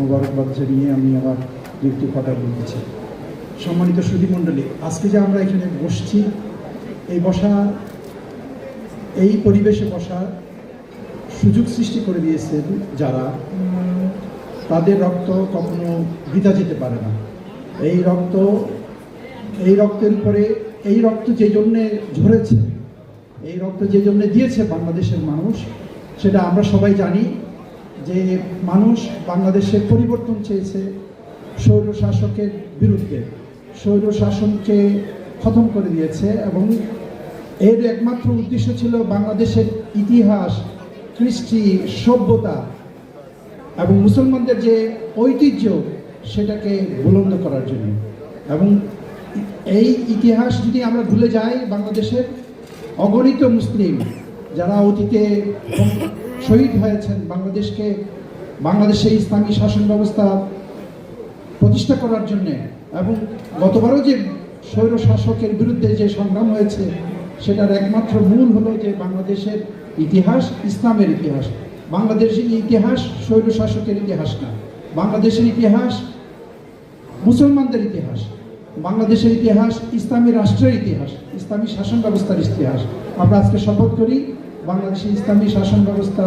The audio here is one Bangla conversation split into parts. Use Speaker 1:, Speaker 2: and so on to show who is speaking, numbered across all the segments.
Speaker 1: মোবারকবাদ জানিয়ে আমি আমার একটি কথা বলতেছি সম্মানিত সুধীমণ্ডলী আজকে যে আমরা এখানে বসছি, এই বসা, এই পরিবেশে বসার সুযোগ সৃষ্টি করে দিয়েছেন যারা, তাদের রক্ত কখনো বৃথা যেতে পারে না। এই রক্ত, এই রক্তের উপরে, এই রক্ত যে জন্যে ঝরেছে, এই রক্ত যে জন্যে দিয়েছে বাংলাদেশের মানুষ, সেটা আমরা সবাই জানি। যে মানুষ বাংলাদেশের পরিবর্তন চেয়েছে স্বৈর শাসকের বিরুদ্ধে। স্বৈর শাসনকে খতম করে দিয়েছে এবং এর একমাত্র উদ্দেশ্য ছিল বাংলাদেশের ইতিহাস, কৃষ্টি, সভ্যতা এবং মুসলমানদের যে ঐতিহ্য সেটাকে বুলন্দ করার জন্য। এবং এই ইতিহাস যদি আমরা ভুলে যাই, বাংলাদেশের অগণিত মুসলিম যারা অতীতে শহীদ হয়েছেন বাংলাদেশকে, বাংলাদেশে ইসলামী শাসন ব্যবস্থা প্রতিষ্ঠা করার জন্য এবং গতবারও যে স্বৈর শাসকের বিরুদ্ধে যে সংগ্রাম হয়েছে, সেটার একমাত্র মূল হলো যে বাংলাদেশের ইতিহাস ইসলামের ইতিহাস। বাংলাদেশের ইতিহাস স্বৈর শাসকের ইতিহাস না। বাংলাদেশের ইতিহাস মুসলমানদের ইতিহাস। বাংলাদেশের ইতিহাস ইসলামী রাষ্ট্রের ইতিহাস, ইসলামী শাসন ব্যবস্থার ইতিহাস। আমরা আজকে শপথ করি বাংলাদেশের ইসলামী শাসন ব্যবস্থা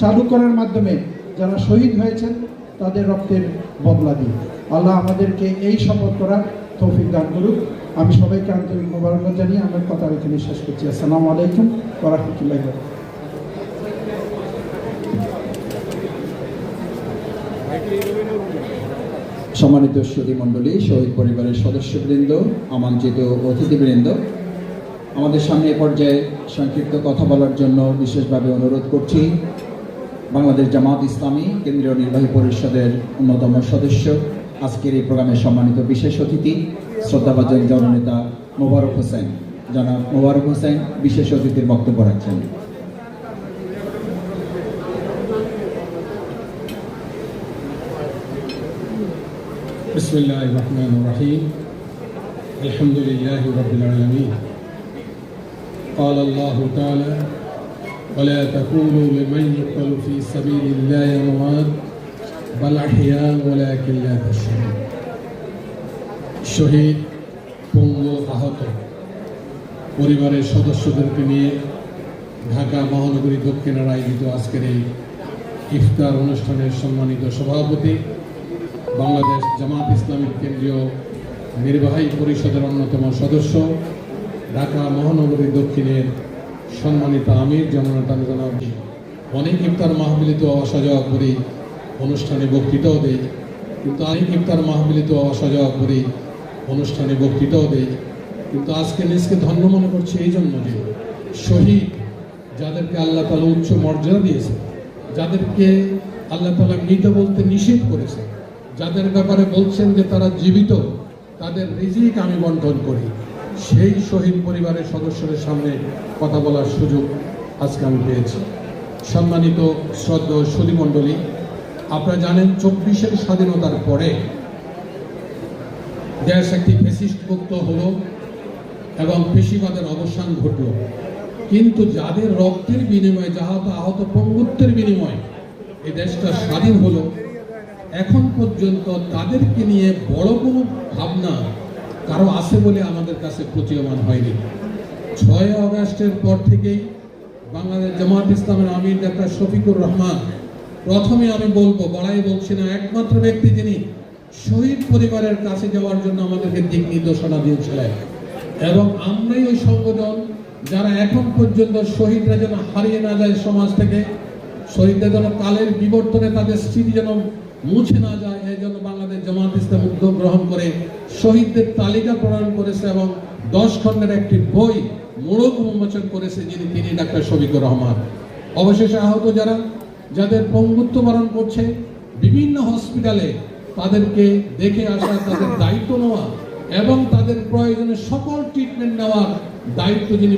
Speaker 1: চালু করার মাধ্যমে যারা শহীদ হয়েছেন, তাদের রক্তের বদলা দিই আল্লাহ আমাদেরকে এই শপথ করার তৌফিক দান করুক। আমি সবাইকে আন্তরিক মোবারকবাদ জানিয়ে আমার কথা এখানে শেষ করছি। আসসালামু আলাইকুম ওরহমতুল্লাহ
Speaker 2: সম্মানিত সুদী মণ্ডলী শহীদ পরিবারের সদস্যবৃন্দ, আমন্ত্রিত অতিথিবৃন্দ আমাদের সামনে এ পর্যায়ে সংক্ষিপ্ত কথা বলার জন্য বিশেষভাবে অনুরোধ করছি বাংলাদেশ জামাত ইসলামী কেন্দ্রীয় নির্বাহী পরিষদের অন্যতম সদস্য আজকের এই প্রোগ্রামের সম্মানিত বিশেষ অতিথি শ্রদ্ধাভাজন জননেতা মোবারক হোসেন জনাব মোবারক হোসেন বিশেষ অতিথির বক্তব্য রাখছেন
Speaker 3: بسم الله الرحمن الرحيم الحمد لله رب العالمين قال الله تعالى ولا تقولوا لمن يقتل في سبيل الله أموات بل أحياء ولكن لا تشعرون শহীদ পঙ্গু আহত পরিবারের সদস্যদেরকে নিয়ে ঢাকা মহানগরী দক্ষিণের আয়োজিত আজকের এই ইফতার অনুষ্ঠানের সম্মানিত সভাপতি বাংলাদেশ জামাত ইসলামিক কেন্দ্রীয় নির্বাহী পরিষদের অন্যতম সদস্য ঢাকা মহানগরী দক্ষিণের সম্মানিত আমির জননেতা জনাব, অনেক ইফতার মাহবিলিত আসা যাওয়া করি অনুষ্ঠানে বক্তৃতাও দেই কিন্তু অনেক ইফতার মাহবিলিত আসা যাওয়া করি অনুষ্ঠানে বক্তৃতাও দেই কিন্তু আজকে নিজকে ধন্য মনে করছি এই জন্য যে শহীদ যাদেরকে আল্লাহ তালা উচ্চ মর্যাদা দিয়েছে, যাদেরকে আল্লাহ তালা মৃত বলতে নিষেধ করেছে, যাদের ব্যাপারে বলছেন যে তারা জীবিত, তাদের রিজিক আমি বন্টন করি। সেই শহীদ পরিবারের সদস্যদের সামনে কথা বলার সুযোগ আজকে আমি পেয়েছি। সম্মানিত শ্রদ্ধা সুধীমণ্ডলী আপনারা জানেন চব্বিশের স্বাধীনতার পরে দেশ একটি ফেসিস্ট মুক্ত হলো এবং পেশিবাদের অবসান ঘটল। কিন্তু যাদের রক্তের বিনিময়ে যাহাত আহত পঙ্গুত্বের বিনিময়ে এই দেশটা স্বাধীন হলো, এখন পর্যন্ত তাদেরকে নিয়ে বড় কোনো ভাবনা কারও আছে বলে আমাদের কাছে প্রতীয়মান হয়নি। ছয় আগস্টের পর থেকেই বাংলাদেশ জামাত ইসলামের আমির ডাক্তার শফিকুর রহমান, প্রথমে আমি বলব, বড়াই বলছি না, একমাত্র ব্যক্তি যিনি শহীদ পরিবারের কাছে যাওয়ার জন্য আমাদেরকে দিক নির্দেশনা দিয়েছিলেন। এবং আমরাই ওই সংগঠন যারা এখন পর্যন্ত শহীদরা যেন হারিয়ে না যায় সমাজ থেকে শহীদরা যেন কালের বিবর্তনে তাদের স্মৃতি যেন মুছে না যায়। এই জন্য বাংলাদেশ জামাত ইসলাম উদ্যোগ গ্রহণ করে শহীদদের তালিকা প্রণয়ন করেছে এবং দশ খণ্ডের একটি বই মোড়ক উন্মোচন করেছে, যিনি তিনি ডাক্তার শফিকুর রহমান। অবশেষে আহত যারা, যাদের পঙ্গুত্ব বরণ করছে, বিভিন্ন হসপিটালে তাদেরকে দেখে আসা তাদের দায়িত্ব নেওয়া এবং তাদের প্রয়োজনে সকল ট্রিটমেন্ট নেওয়ার দায়িত্ব যিনি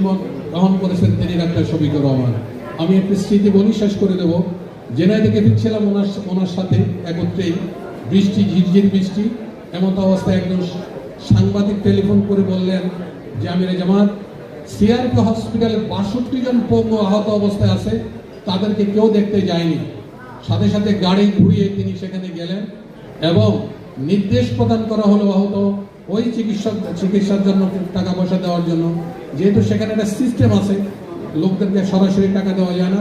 Speaker 3: গ্রহণ করেছেন তিনি ডাক্তার শফিকুর রহমান। আমি একটি স্মৃতি বলি শেষ করে দেবো। জেনাই থেকে ফিরছিলাম ওনার ওনার সাথে একত্রেই বৃষ্টি, ঝিরঝির বৃষ্টি, এমত অবস্থায় একজন সাংবাদিক টেলিফোন করে বললেন যে, আমির জামাত, সিআরপি হসপিটালে বাষট্টি জন পঙ্গু আহত অবস্থায় আছে, তাদেরকে কেউ দেখতে যায়নি। সাথে সাথে গাড়ি ঘুরিয়ে তিনি সেখানে গেলেন এবং নির্দেশ প্রদান করা হলো আহত ওই চিকিৎসক, চিকিৎসার জন্য টাকা পয়সা দেওয়ার জন্য। যেহেতু সেখানে একটা সিস্টেম আছে, লোকদেরকে সরাসরি টাকা দেওয়া যায় না।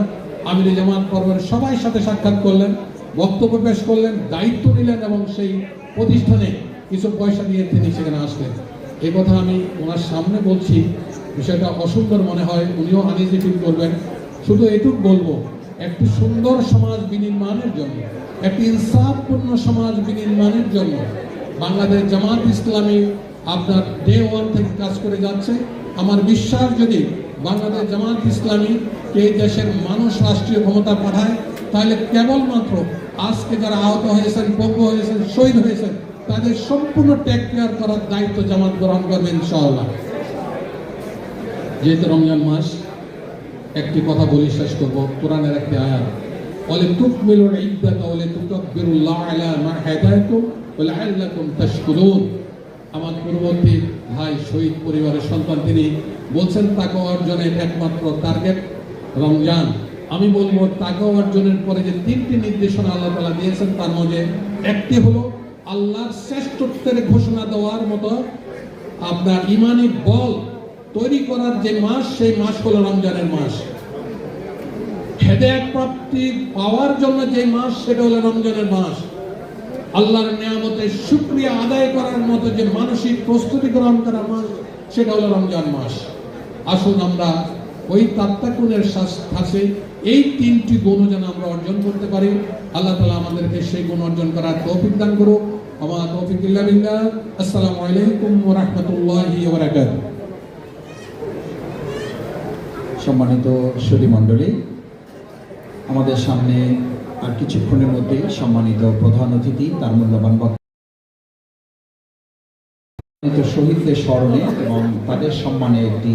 Speaker 3: আমির জামান পর্বের সবাই সাথে সাক্ষাৎ করলেন, বক্তব্য পেশ করলেন, দায়িত্ব নিলেন এবং সেই প্রতিষ্ঠানে কিছু পয়সা দিয়ে তিনি সেখানে আসলেন। এই কথা আমি ওনার সামনে বলছি, বিষয়টা অসুন্দর মনে হয়, উনিও আনিজি ফিল করবেন। শুধু এটুক বলব, একটি সুন্দর সমাজ বিনির্মাণের জন্য, একটি ইনসাফপূর্ণ সমাজ বিনির্মাণের জন্য বাংলাদেশ জামাত ইসলামী আপনার ডে ওয়ান থেকে কাজ করে যাচ্ছে। আমার বিশ্বাস যদি বাংলাদেশ জামাত ইসলামী এই দেশের মানুষ রাষ্ট্রীয় ক্ষমতা পাঠায়, তাহলে কেবলমাত্র আজকে যারা আহত হয়েছেন পঙ্গু হয়েছেন, শহীদ হয়েছেন, তাদের সম্পূর্ণ টেক কেয়ার করার দায়িত্ব জামাত গ্রহণ করবে ইনশাআল্লাহ। যেহেতু রমজান মাস, একটি কথা বলি, শেষ করব। কোরআনের একটি আয়াত, বলে, তুকমিলুল ইদ্দাতা ওয়ালে তুকাব্বিরুল্লাহ আলা মা হাদায়াকুম ওয়া লাআল্লাকুম তাশকুরুন আমার পূর্ববর্তী ভাই, শহীদ পরিবারের সন্তান তিনি বলছেন তাকে অর্জনের একমাত্র টার্গেট রমজান আমি বলব তাকে অর্জনের পরে যে তিনটি নির্দেশনা আল্লাহ তালা দিয়েছেন, তার মধ্যে একটি হলো আল্লাহর শ্রেষ্ঠত্বের ঘোষণা দেওয়ার মতো আপনার ইমানি বল তৈরি করার যে মাস, সেই মাস হলো রমজানের মাস। হেদায়ত প্রাপ্তি পাওয়ার জন্য যে মাস, সেটা হলো রমজানের মাস। আল্লাহর নিয়ামতের শুক্রিয়া আদায় করার মতো যে মানসিক প্রস্তুতি গ্রহণ করার মাস, সেটা হলো রমজান মাস। আসুন আমরা ওই তাত্তাকুনের কাছে এই তিনটি গুণ যেন আমরা অর্জন করতে পারি। আল্লাহ তালা আমাদেরকে সেই গুণ অর্জন করার তৌফিক দান করুক। আমার তৌফিক ইল্লা আসসালামু আলাইকুম রাহমাতুল্লাহি
Speaker 2: সম্মানিত সুদী মণ্ডলী, আমাদের সামনে আর কিছুক্ষণের মধ্যে সম্মানিত প্রধান অতিথি, তার মূল্যবান বক্তব্য শহীদদের স্মরণে এবং তাদের সম্মানে একটি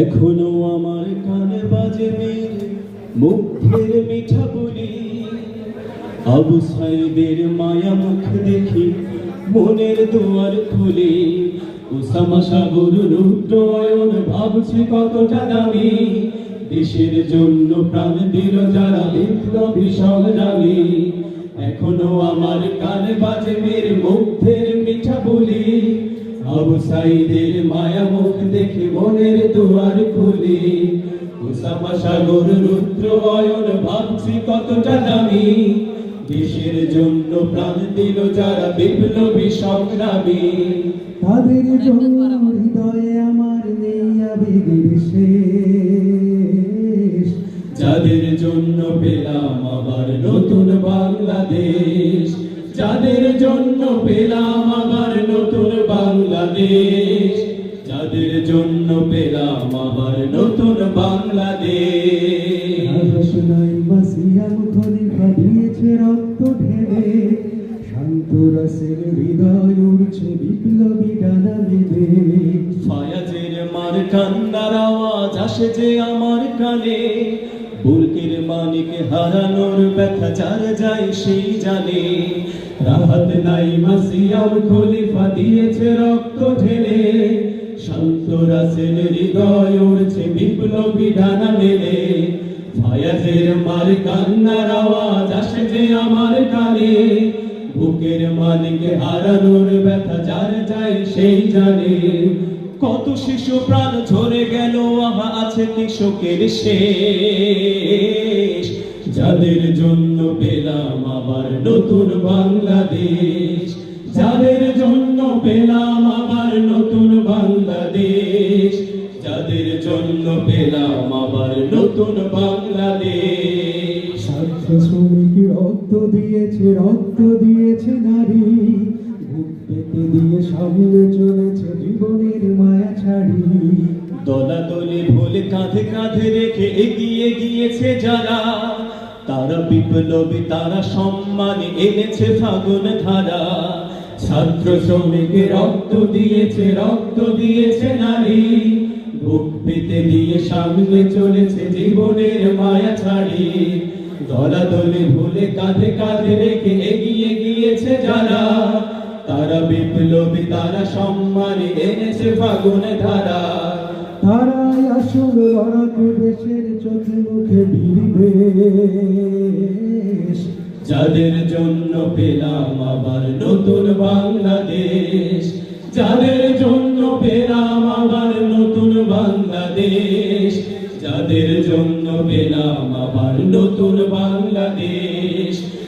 Speaker 4: এখনও আমার কানে বাজে মুগ্ধের মিঠা বলি। আবু সাইদের মায়া মুখ দেখি, মনের দুয়ার খুলি। উসামা সাগর রুদ্রয়ন ভাবছি কতটা দামি। দেশের জন্য প্রাণ দিল যারা এখনও আমার কানে বাজে বীর মুগ্ধের মিঠা বলি। আবু সাইদের মায়া মুখ দেখে মনের দুয়ার খুলি। উসামা সাগর রুদ্র বয়ন ভাবছি কতটা দামি। দেশের জন্য প্রাণ দিল যারা বিপ্লবী সংগ্রামী। তাদের জন্য হৃদয়ে আমার নেই আবেগের যাদের জন্য পেলাম আবার নতুন বাংলাদেশ। যাদের জন্য পেলাম আবার নতুন বাংলাদেশ। যাদের জন্য পেলাম আবার নতুন বাংলাদেশ। মাসিয়াম খলিফা দিয়েছে রক্ত ঢেলে। শান্ত রসের হৃদয় উড়ছে বিপ্লবী ডানা বেঁধে। ফায়াজের মার কান্নার আওয়াজ আসে যে আমার কানে। বুলকের মানিকে হারানোর ব্যথা যার যায় সেই জানে। রাহাত নাই মাসিয়াম খলিফা দিয়েছে রক্ত ঢেলে। শান্ত রাসেল হৃদয় উড়ছে বিপ্লবী ডানা মেলে। ফায়াজের মার কান্নার আওয়াজ আসে যে আমার কানে। বুকের মালিকে হারানোর ব্যথা যার যায় সেই জানে। কত শিশু প্রাণ ঝরে গেল, আহা, আছে কৃষকের শেষ? যাদের জন্য পেলাম আবার নতুন বাংলাদেশ, যাদের জন্য পেলাম আবার নতুন বাংলাদেশ, যাদের জন্য পেলাম আবার নতুন বাংলাদেশ। ছাত্র শ্রমিক রক্ত দিয়েছে রক্ত দিয়েছে নারী দিয়ে সামনে চলেছে জীবনের ছাড়ি দলাদলি ভুল কাঁধে কাঁধে রেখে এগিয়ে গিয়েছে যারা। তারা বিপ্লবী, তারা সম্মান এনেছে ফাগুন ধারা। ছাত্র শ্রমিক রক্ত দিয়েছে রক্ত দিয়েছে নারী। বুক পেতে দিয়ে সামনে চলেছে জীবনের মায়া ছাড়ি। দলাদলি ভুলে কাঁধে কাঁধে রেখে এগিয়ে গিয়েছে যারা। তারা বিপ্লবী তারা সম্মান এনেছে ফাগুনে ধারা।
Speaker 1: তারাই আসল দেশের চোখে মুখে বিবেশ
Speaker 4: যাদের জন্য পেলাম আবার নতুন বাংলাদেশ যাদের জন্য পেলাম আবার নতুন বাংলাদেশ যাদের জন্য পেলাম আবার নতুন বাংলাদেশ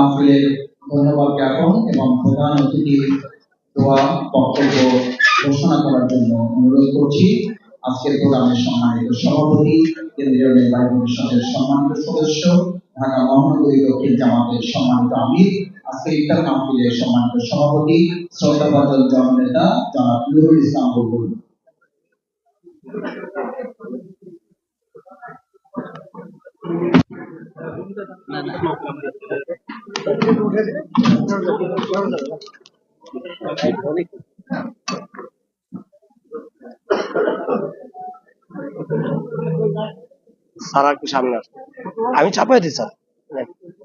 Speaker 2: মাহফিলের ধন্যবাদ জ্ঞাপন এবং প্রধান অতিথির দোয়া বক্তব্য ঘোষণা করার জন্য অনুরোধ করছি। আজকের প্রোগ্রামের সম্মানিত সভাপতি, কেন্দ্রীয় নির্বাহী পরিষদের সম্মানিত সদস্য, ঢাকা মহানগরী দক্ষিণ জামাতের সম্মানিত আমির আজকের ইফতার মাহফিলের সম্মানিত সভাপতি শ্রদ্ধাভাজন জননেতা, জনাব নুরুল ইসলাম বুলবুল
Speaker 5: স্যার আর একটু সামনে আসুন আমি চাপাই দিই স্যার।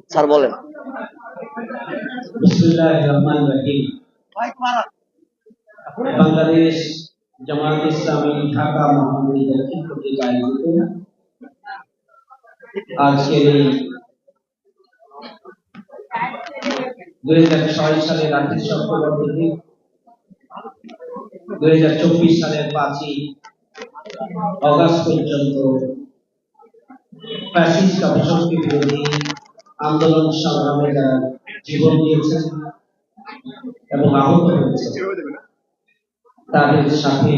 Speaker 5: স্যার বলেন।
Speaker 6: বাংলাদেশ জামাত ইসলামী ঢাকা মহানগরী দক্ষিণ কর্তৃক আয়োজিত আজকের এই সালের দুই হাজার চব্বিশ সালের পাঁচই অগাস্ট পর্যন্ত আন্দোলন সংগ্রামে জীবন দিয়েছেন এবং আহত হয়েছে তাদের সাথে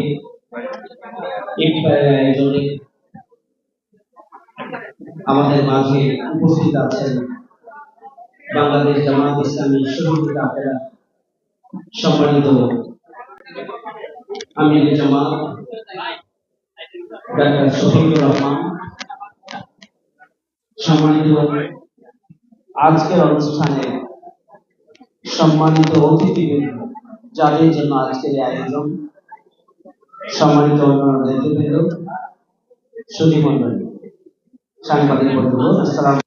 Speaker 6: আমাদের মাঝে উপস্থিত আছেন বাংলাদেশ জামাত ইসলামী শহীদ কাফেলা সম্মানিত আমির জামাত, ডাক্তার শফিকুর রহমান, সম্মানিত আজকের অনুষ্ঠানে সম্মানিত অতিথিবৃন্দ, যাদের জন্য আজকের আয়োজন, সম্মানিত অন্যান্য নেতৃবৃন্দ সুধী সাংবাদিক বন্ধু আসসালাম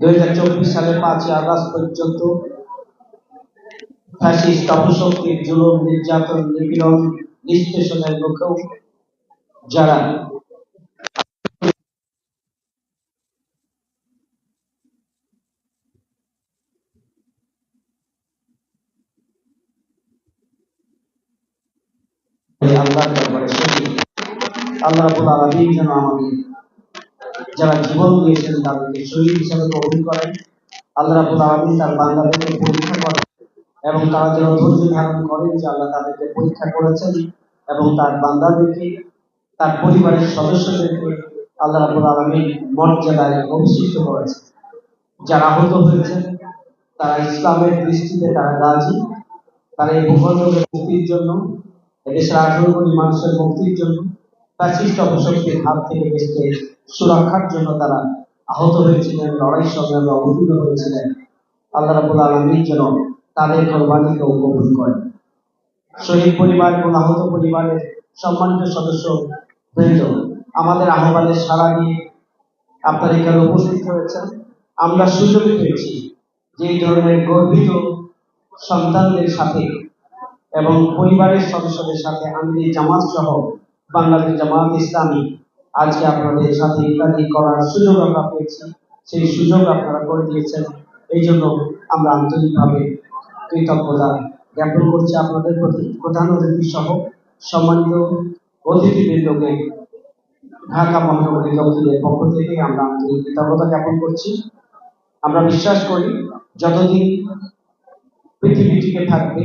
Speaker 6: দুই হাজার চব্বিশ সালের পাঁচই আগস্ট পর্যন্ত ফ্যাসিস্ট অপশক্তির জুলুম নির্যাতন নিপীড়ন নিষ্পেষণের মুখেও যারা আল্লাহ আলামিন আমাদের যারা জীবন দিয়েছেন তাদেরকে শহীদ হিসাবে কবুল করেন। আল্লাহ রাব্বুল আলামিন তার বান্দাদেরকে পরীক্ষা করেন এবং তারা যেন ধৈর্য ধারণ করেন যে আল্লাহ তাদেরকে পরীক্ষা করেছেন এবং তার বান্দাদেরকে, তার পরিবারের সদস্যদেরকে আল্লাহ রাব্বুল আলামিন মর্যাদায় অভিষিক্ত করেছেন। যারা আহত হয়েছেন, তারা ইসলামের দৃষ্টিতে তারা গাজী তারা এই ভূখণ্ডের মুক্তির জন্য, এদেশের আঠারো কোটি মানুষের মুক্তির জন্য ফ্যাসিস্ট অপশক্তির হাত থেকে দেশকে সুরক্ষার জন্য তারা আহত হয়েছিলেন, লড়াই সংগ্রামে অবতীর্ণ হয়েছিলেন। আল্লাহ রাবুল আলমী যেন তাদের কোরবানিকেও কবুল করেন। শহীদ পরিবার এবং আহত পরিবারের সম্মানিত সদস্য বৃন্দ, আমাদের আহ্বানের সারা দিয়ে আপনারা এখানে উপস্থিত হয়েছেন। আমরা সুযোগ পেয়েছি যে ধরনের গর্বিত সন্তানদের সাথে এবং পরিবারের সদস্যদের সাথে আমি জামাত সহ বাংলাদেশ জামাত ইসলামী আজকে আপনাদের সাথে ইত্যাদি করার সুযোগ আমরা পেয়েছি। সেই সুযোগ আপনারা করে দিয়েছেন। এই জন্য আমরা আন্তরিকভাবে কৃতজ্ঞতা জ্ঞাপন করছি আপনাদের প্রতি। প্রধান অতিথি সহ সম্মানিত অতিথিবৃন্দকে ঢাকা মহানগরী দক্ষিণের পক্ষ থেকে আমরা আন্তরিক কৃতজ্ঞতা জ্ঞাপন করছি। আমরা বিশ্বাস করি, যতদিন পৃথিবী টিকে থাকবে,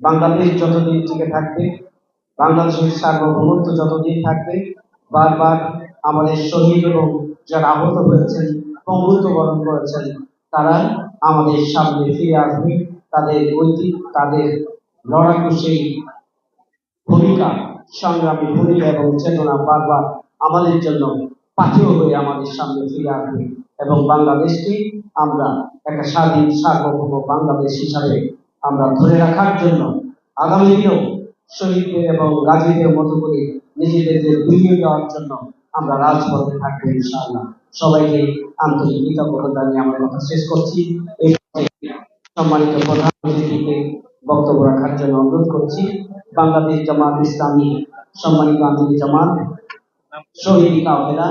Speaker 6: বাংলাদেশ যতদিন টিকে থাকবে, বাংলাদেশের সার্বভৌমত্ব যতদিন থাকবে বারবার আমাদের শহীদ এবং যারা আহত হয়েছেন পঙ্গুত্ব বরণ করেছেন, তারা আমাদের সামনে ফিরে আসবে। তাদের ঐতিহ্য তাদের লড়াকু সেই ভূমিকা, সংগ্রামী ভূমিকা এবং চেতনা বারবার আমাদের জন্য পাথেয় হয়ে আমাদের সামনে ফিরে আসবে এবং বাংলাদেশকে আমরা একটা স্বাধীন, সার্বভৌম বাংলাদেশ হিসাবে আমরা ধরে রাখার জন্য আগামী দিনেও শহীদদের এবং গাজীদের মতো করে নিজেদেরকে বিলিয়ে দেওয়ার জন্য আমরা রাজপথে থাকব, ইনশাআল্লাহ। সবাইকে আন্তরিক কৃতজ্ঞতা জানিয়ে আমার কথা শেষ করছি। এই সম্মানিত প্রধান অতিথিকে বক্তব্য রাখার জন্য অনুরোধ করছি। বাংলাদেশ জামাত ইসলামী সম্মানিত আমির জামাত, শহীদ কাফেলা,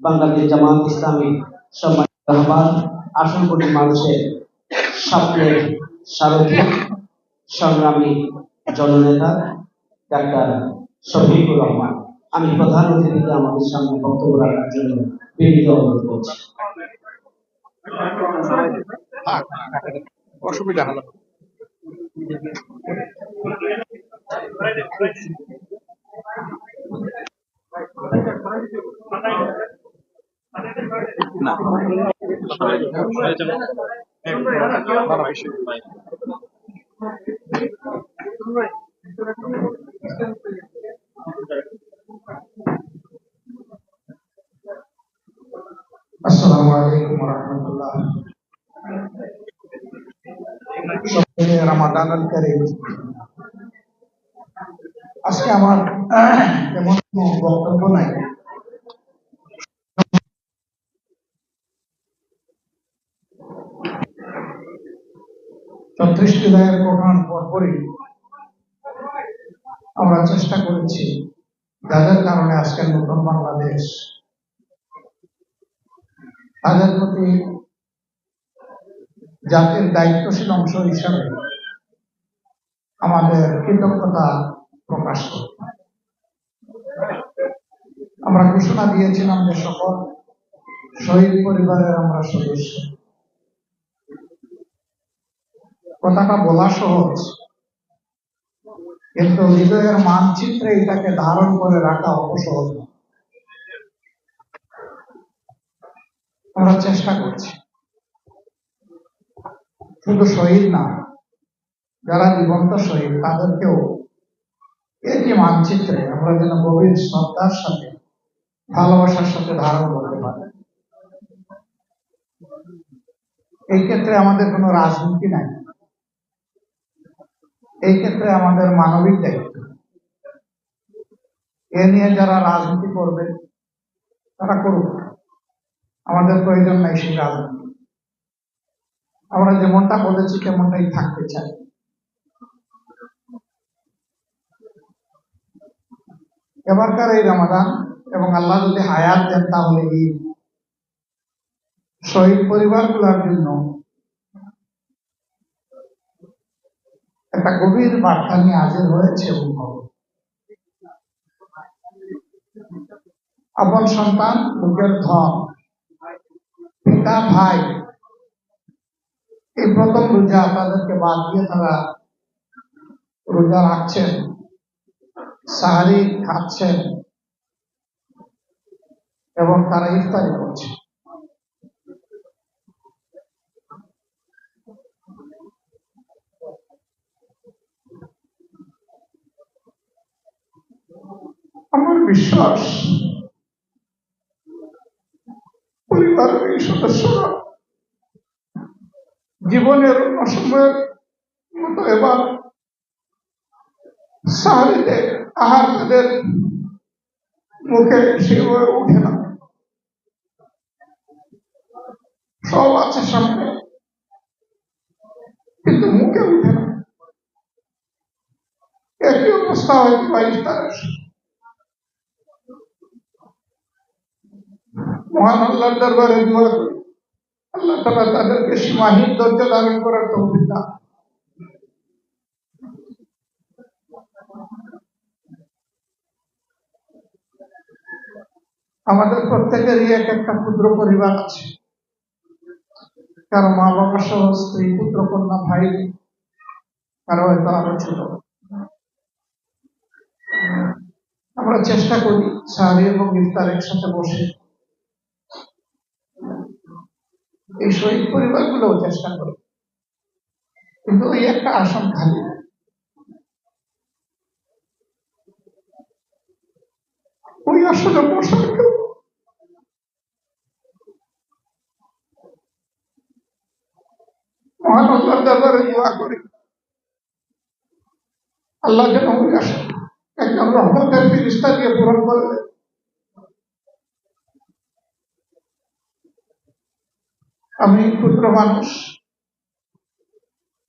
Speaker 6: বাংলাদেশ জামাত ইসলামী সম্মানিত রহমান আঠারো কোটি মানুষের স্বপ্নের সারথী, সংগ্রামী জননেতা, ডাক্তার শফিকুর রহমান আমি প্রধান অতিথিকে আমাদের সামনে বক্তব্য রাখার জন্য বিনীত অনুরোধ করছি।
Speaker 7: অসুবিধা হলো
Speaker 8: আসসালামু আলাইকুম রহমতুল্লাহ সকলে রামাদান আল কারীম আজকে আমার কোনো বক্তব্য নাই। দায়ের গঠন পরপরই আমরা চেষ্টা করেছি। যাদের কারণে আজকের নতুন বাংলাদেশ। তাদের প্রতি জাতির দায়িত্বশীল অংশ হিসাবে আমাদের কৃতজ্ঞতা প্রকাশ করতে আমরা ঘোষণা দিয়েছিলাম যে সকল শহীদ পরিবারের আমরা সদস্য। কথাটা বলা সহজ, কিন্তু হৃদয়ের মানচিত্রে এটাকে ধারণ করে রাখা অত সহজ নয়। আমরা চেষ্টা করছি। শুধু শহীদ না যারা জীবন্ত শহীদ তাদেরকেও এই যে মানচিত্রে আমরা যেন গভীর শ্রদ্ধার সাথে, ভালোবাসার সাথে ধারণ করতে পারি। এই ক্ষেত্রে আমাদের কোনো রাজনীতি নাই। এই ক্ষেত্রে আমাদের মানবিক দায়িত্ব। এ নিয়ে যারা রাজনীতি করবে, তারা করুক। আমাদের প্রয়োজন নাই সেই রাজনীতি। আমরা যেমনটা বলেছি, তেমনটাই থাকতে চাই। এবারকার এই রামাদান এবং আল্লাহ যদি হায়াত দেন তাহলে এই শহীদ পরিবারগুলোর জন্য একটা গভীর বার্তা নিয়ে হাজির হয়েছে এবং আপন সন্তান, বুকের ধন, পিতা, ভাই, এই প্রথম রোজা তাদেরকে বাদ দিয়ে তারা রোজা রাখছেন। সাহারি খাচ্ছেন এবং তারা ইফতারি করছে। আমার বিশ্বাস, পরিবারের বাড়ির সদস্যরা জীবনের অন্য সময়ের মতো এবার সাহারিতে আহার মুখে সেভাবে উঠে না। সব আছে সামনে, কিন্তু মুখে উঠে না। একই অবস্থা হয়তো বাইশ তারিখ। মহান আল্লাহর দরবারে দোয়া করি। আল্লাহ তালা তাদেরকে সীমাহীন ধৈর্য ধারণ করার তৌফিক দান আমাদের প্রত্যেকেরই এক একটা ক্ষুদ্র পরিবার আছে। কারও মা বাবা সহ, স্ত্রী, পুত্র, কন্যা, ভাই, কারও হয়তো আরও ছোট। আমরা চেষ্টা করি সাহারি এবং ইফতার একসাথে বসে। এই শহীদ পরিবারগুলোও চেষ্টা করে। কিন্তু ওই একটা আসন খালি। আসনে বসার মহান আল্লাহ আমি ক্ষুদ্র মানুষ।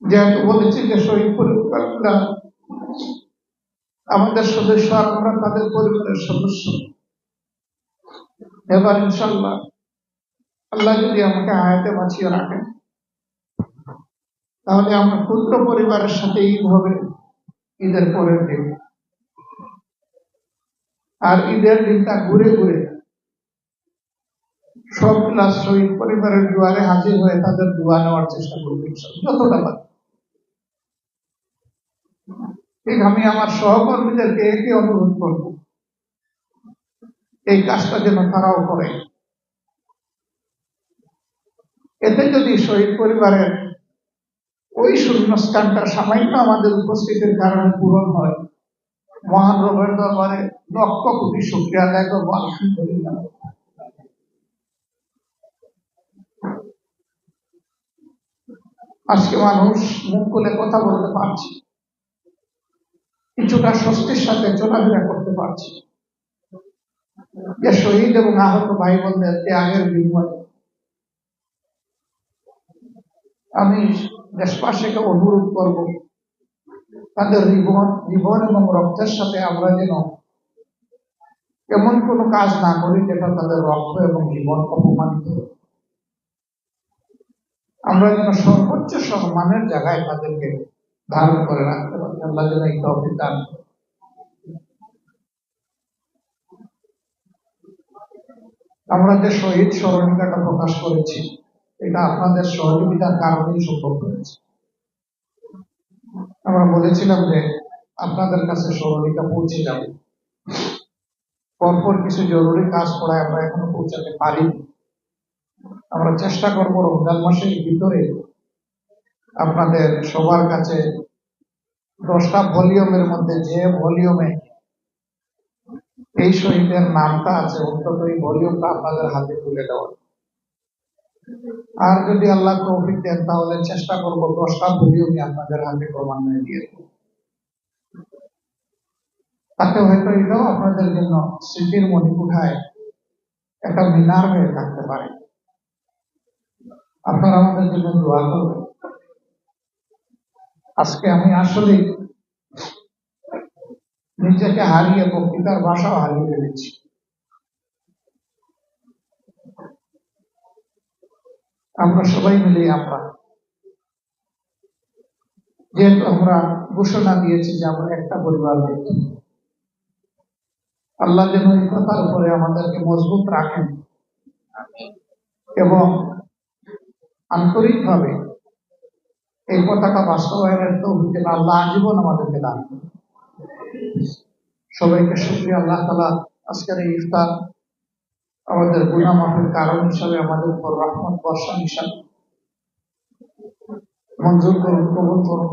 Speaker 8: যেহেতু বলেছি যে শহীদ পরিবারগুলা আমাদের সদস্য আর আমরা তাদের পরিবারের সদস্য। এবার ইনশাল্লাহ আল্লাহ যদি আমাকে আয়াতে বাঁচিয়ে রাখেন, তাহলে আমরা ক্ষুদ্র পরিবারের সাথে ঈদ হবে ঈদের পরের দিন, আর ঈদের দিনটা ঘুরে ঘুরে সব ক্লাস শহীদ পরিবারের দুয়ারে হাজির হয়ে তাদের দোয়া নেওয়ার চেষ্টা করবে যতটা পারি। ঠিক আমি আমার সহকর্মীদেরকে একই অনুরোধ করব, এই কাজটা যেন তারাও করে। এতে যদি শহীদ পরিবারের ওই শূন্যস্থানটা সামান্য আমাদের উপস্থিতির কারণে পূরণ হয়, মহান রবের দরবারে লক্ষ কোটি শুক্রিয়া আদায় করব আজকে মানুষ মুখ খুলে কথা বলতে পারছে কিছুটা স্বস্তির সাথে চলাফেরা করতে পারছি। যে শহীদ এবং আহত ভাই বোনদের ত্যাগের বিনিময়ে আমি দেশবাসীকে অনুরোধ করব, তাদের জীবন জীবন এবং রক্তের সাথে আমরা যেন এমন কোনো কাজ না করি যেটা তাদের রক্ত এবং জীবন অপমানিত আমরা যেন সর্বোচ্চ সম্মানের জায়গায় তাদেরকে ধারণ করে রাখতে পারি। আল্লাহ যেন এই তহবিল দান। আমরা যে শহীদ স্মরণিকাটা প্রকাশ করেছি, এটা আপনাদের সহযোগিতার কারণেই সম্ভব হয়েছে। আমরা বলেছিলাম যে আপনাদের কাছে স্মরণিকা পৌঁছে যাবে। পরপর কিছু জরুরি কাজ পড়ায় আমরা এখনও পৌঁছাতে পারিনি। আমরা চেষ্টা করব রমজান মাসের ভিতরে আপনাদের সবার কাছে দশটা ভলিউমের মধ্যে যে ভলিউমে এই শহীদের নামটা আছে, অন্তত এই ভলিউমটা আপনাদের হাতে তুলে দেওয়া। আর যদি আল্লাহ তৌফিক দেন, তাহলে চেষ্টা করব দশটা ভলিউমই আপনাদের হাতে ক্রমান্বয়ে দিয়ে দেবো। তাতে হয়তো এটাও আপনাদের জন্য স্মৃতির মণিকুঠায় একটা মিনার হয়ে থাকতে পারে। আপনারা আমাদের জন্য দোয়া করবেন। আজকে আমি আসলে নিজেকে হারিয়ে বক্তৃতার ভাষাও হারিয়ে ফেলেছি। আমরা সবাই মিলে আমরা। যেহেতু আমরা ঘোষণা দিয়েছি যে আমরা একটা পরিবার দেখি। আল্লাহ যেন এই কথার উপরে আমাদেরকে মজবুত রাখেন। এবং আন্তরিকভাবে এই পতাকা বাস্তবায়নের তো আল্লাহ আজীবন আমাদেরকে দান। সবাইকে শুক্রিয়া, আল্লাহ তালা আজকের এই ইফতার আমাদের গুণা মাফের কারণ হিসাবে আমাদের উপর রহমত বর্ষণ হিসাবে মঞ্জুর করুন কবুল করুন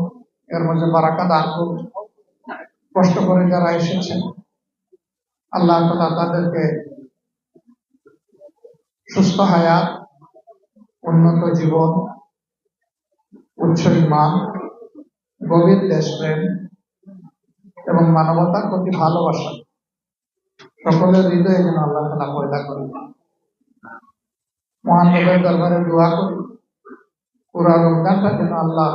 Speaker 8: এর মধ্যে বারাকা দান করুন কষ্ট করে যারা এসেছেন, আল্লাহ তালা তাদেরকে সুস্থ হায়াত, উন্নত জীবন উচ্চ ইমান গভীর দেশপ্রেম এবং মানবতার প্রতি ভালোবাসা। সকলের হৃদয়ে যেন আল্লাহ তালা পয়দা করেন। মহান নবের দরবারে দোয়া করি। পুরা রমজানটা যেন আল্লাহ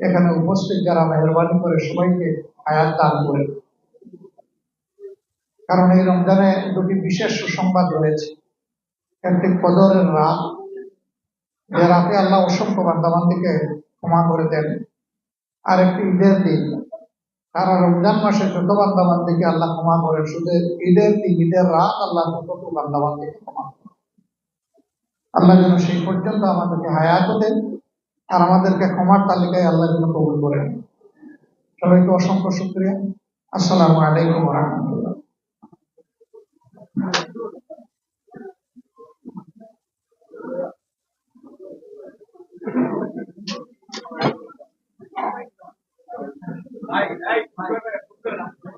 Speaker 8: এখানে উপস্থিত যারা মেহরবানি করে সবাইকে আয়াত দান করে। কারণ এই রমজানে দুটি বিশেষ সুসংবাদ রয়েছে। একটি কদরের রাত যে রাতে আল্লাহ অসংখ্য বান্দাবান্দিকে ক্ষমা করে দেন। আর একটি ঈদের দিন। সারা রমজান মাসে যত বান্দাবান্দিকে আল্লাহ ক্ষমা করেন, শুধু ঈদের দিন, ঈদের রাত আল্লাহ তত বান্দাবান্দিকে ক্ষমা করেন। আল্লাহ যেন সেই পর্যন্ত আমাদেরকে হায়াত দেন আর আমাদেরকে ক্ষমার তালিকায় আল্লাহ যেন কবুল করেন। সবাইকে অসংখ্য শুক্রিয়া। আসসালামু আলাইকুম রহমতুল্লাহ।
Speaker 9: Hey, hey,